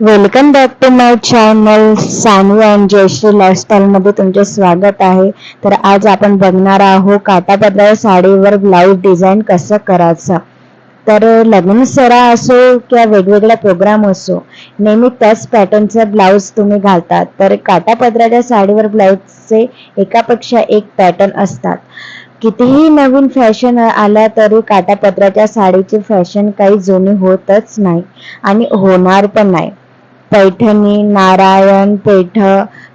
Welcome back to my channel Sanu and Jayashri लाईफस्टाईलमध्ये तुमचे स्वागत आहे. तर आज आपण बघणार आहोत काटापदरा साडीवर ब्लाऊज डिझाईन कसं करायचं. तर लग्न सरा असो किंवा वेगवेगळा प्रोग्राम असो नेहमी त्याच पॅटर्नचा ब्लाऊज तुम्ही घालतात. तर काटापदराच्या साडीवर ब्लाऊजचे एकापेक्षा एक पॅटर्न असतात. कितीही नवीन फॅशन आला तरी काटापदराच्या साडीची फॅशन काही जुनी होतच नाही आणि होणार पण नाही. पैठणी नारायण पेठ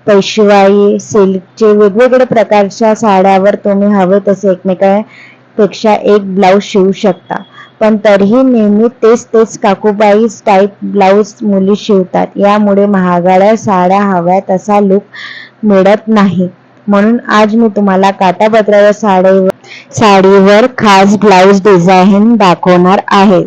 पेशवाई सिल्कचे वेगवेगळ्या प्रकारच्या साड्यावर तुम्ही हवे तसे एकमेकांपेक्षा एक ब्लाऊज शिवू शकता. पण तरीही नेहमी तेच तेच काकूबाई टाईप ब्लाऊज मुली शिवतात. यामुळे महागाड्या साड्या हव्या तसा लुक मिळत नाही. म्हणून आज मी तुम्हाला काटापत्राच्या साडीवर साडीवर खास ब्लाऊज डिझाईन दाखवणार आहे.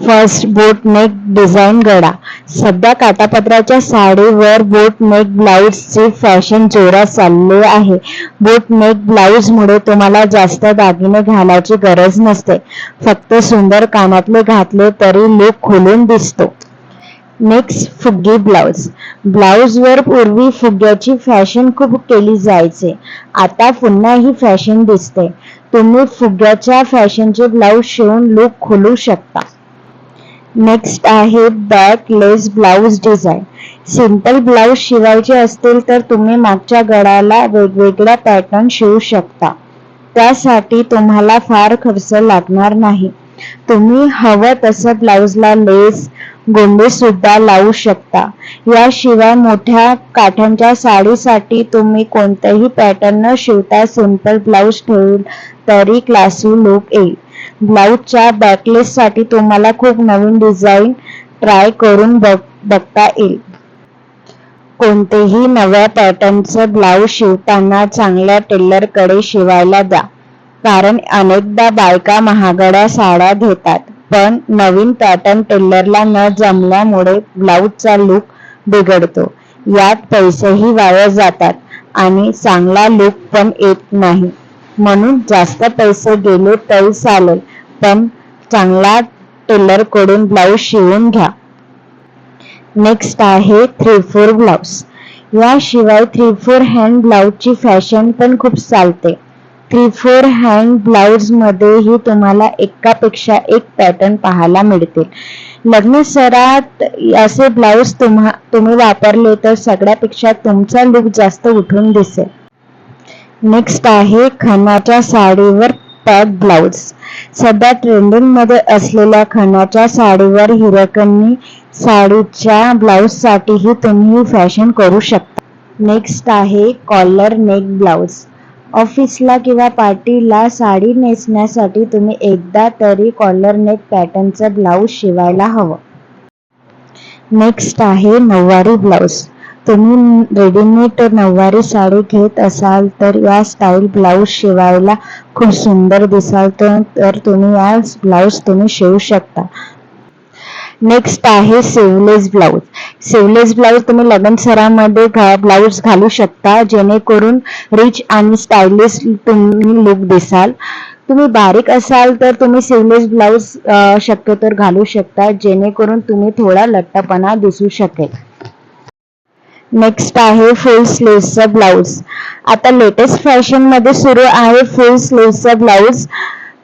फर्स्ट बोट नेक डिझाईन गळा सध्या काटापत्राच्या साडीवर बोट नेक ब्लाऊजचे फॅशन जोरात चालले आहे. बोट नेक ब्लाऊज मुळे तुम्हाला जास्त दागिने घालायची गरज नसते. फक्त सुंदर कानातले घातले तरी लुक खोलून दिसतो. नेक्स्ट फुग्गी ब्लाऊज ब्लाऊजवर पूर्वी फुग्याची फॅशन खूप केली जायचे. आता पुन्हा ही फॅशन दिसते. तुम्ही फुग्याच्या फॅशनचे ब्लाऊज शिवून लुक खोलू शकता. नेक्स्ट आहे backless blouse design simple blouse शिवायचे असतील तर तुम्ही मागच्या गळ्याला वेगवेगळ्या पॅटर्न शिवू शकता. त्यासाठी तुम्हाला फार खर्च लागणार नाही. तुम्ही हवं तसं ब्लाऊजला लेस गोंडे सुद्धा लावू शकता. याशिवाय मोठ्या काठांच्या साडीसाठी तुम्ही कोणतंही पॅटर्न न शिवता सिंपल ब्लाऊज ठेवून तरी क्लासी लुक येईल. ब्लाऊजच्या बॅकलेस साठी तुम्हाला खूप नवीन डिझाईन ट्राय करून बघ बघता येईल. कोणतेही नव्या पॅटर्नचं ब्लाऊज शिवताना चांगल्या टेलरकडे शिवायला द्या. कारण अनेकदा बायका महागड्या साड्या घेतात पण नवीन पॅटर्न टेलरला न जमल्यामुळे ब्लाऊजचा लुक बिघडतो. यात पैसेही वाया जातात आणि चांगला लुक पण येत नाही. म्हणून जास्त पैसे गेले तरी चालेल पण चांगला टेलरकडून ब्लाऊज शिवून घ्या. नेक्स्ट आहे थ्री फोर ब्लाऊज याशिवाय थ्री फोर हँड ब्लाऊजची फॅशन पण खूप चालते. थ्री फोर हँड ब्लाऊज मध्येही तुम्हाला एकापेक्षा एक पॅटर्न पाहायला मिळतील. लग्न सरात असे ब्लाऊज तुम्हा तुम्ही वापरले तर सगळ्यापेक्षा तुमचा लुक जास्त उठून दिसेल. नेक्स्ट आहे खणाच्या साडीवर पॅक ब्लाऊज सध्या ट्रेंडिंगमध्ये असलेल्या खणाच्या साडीवर हिरकणी साडीच्या ब्लाउज साठीही तुम्ही फॅशन करू शकता. नेक्स्ट आहे कॉलर नेक ब्लाऊज ऑफिसला किंवा पार्टीला साडी नेसण्यासाठी तुम्ही एकदा तरी कॉलर नेक पॅटर्नचं ब्लाऊज शिवायला हवं. नेक्स्ट आहे नऊवारी ब्लाऊज तुम्ही रेडीमेड नऊवारी साडी घेत असाल तर या स्टाईल ब्लाऊज शिवायला खूप सुंदर दिसाल तर तुम्ही या ब्लाऊज तुम्ही शिवू शकता. नेक्स्ट आहे सेवलेस ब्लाऊज सेवलेस ब्लाऊज तुम्ही लग्न सरामध्ये ब्लाऊज घालू शकता जेणेकरून रिच आणि स्टायलिश तुम्ही लुक दिसाल. तुम्ही बारीक असाल तर तुम्ही सेवलेस ब्लाऊज शक्यतो घालू शकता जेणेकरून तुम्ही थोडा लट्टापणा दिसू शकेल. नेक्स्ट आहे फुल स्लीव्हचा ब्लाऊज आता लेटेस्ट फॅशनमध्ये सुरू आहे फुल स्लीव्हचा ब्लाऊज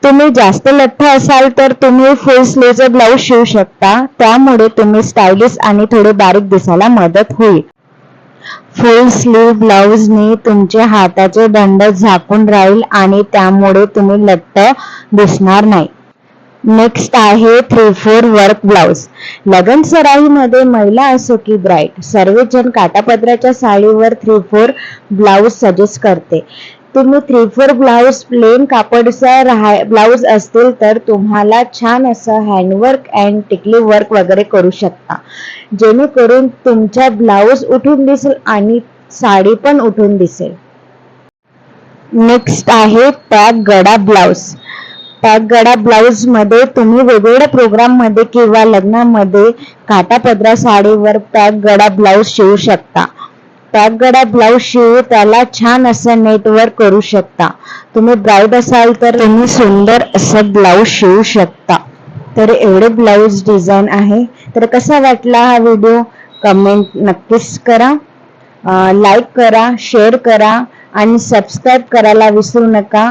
तुम्ही जास्त लठ्ठ असाल तर तुम्ही फुल स्लीव्हचा ब्लाऊज शिवू शकता. त्यामुळे तुम्ही स्टायलिश आणि थोडे बारीक दिसायला मदत होईल. फुल स्लीव ब्लाऊजने तुमचे हाताचे दंड झाकून राहील आणि त्यामुळे तुम्ही लठ्ठ दिसणार नाही. नेक्स्ट आहे थ्री फोर वर्क ब्लाउज लगन सराईमध्ये महिला असो की ब्राईट सर्वजण काटापदराच्या साडीवर थ्री फोर ब्लाऊज सजेस्ट करते. तुम्ही थ्री फोर ब्लाऊज प्लेन कापडचा राहा ब्लाऊज असतील तर तुम्हाला छान असं हँडवर्क अँड टिकली वर्क वगैरे करू शकता. जेणेकरून तुमचा ब्लाऊज उठून दिसेल आणि साडी पण उठून दिसेल. नेक्स्ट आहे पॅक गडा ब्लाऊज पॅक गडा ब्लाऊजमध्ये तुम्ही वेगवेगळ्या प्रोग्राममध्ये किंवा लग्नामध्ये काटापदरा साडीवर पॅक गडा ब्लाऊज शिवू शकता. पॅक गडा ब्लाऊज शिवू त्याला छान असं नेटवर करू शकता. तुम्ही ब्राईड असाल तर तुम्ही सुंदर असं ब्लाऊज शिवू शकता. तर एवढे ब्लाऊज डिझाईन आहे. तर कसा वाटला हा व्हिडिओ कमेंट नक्कीच करा. लाईक करा शेअर करा आणि सबस्क्राईब करायला विसरू नका.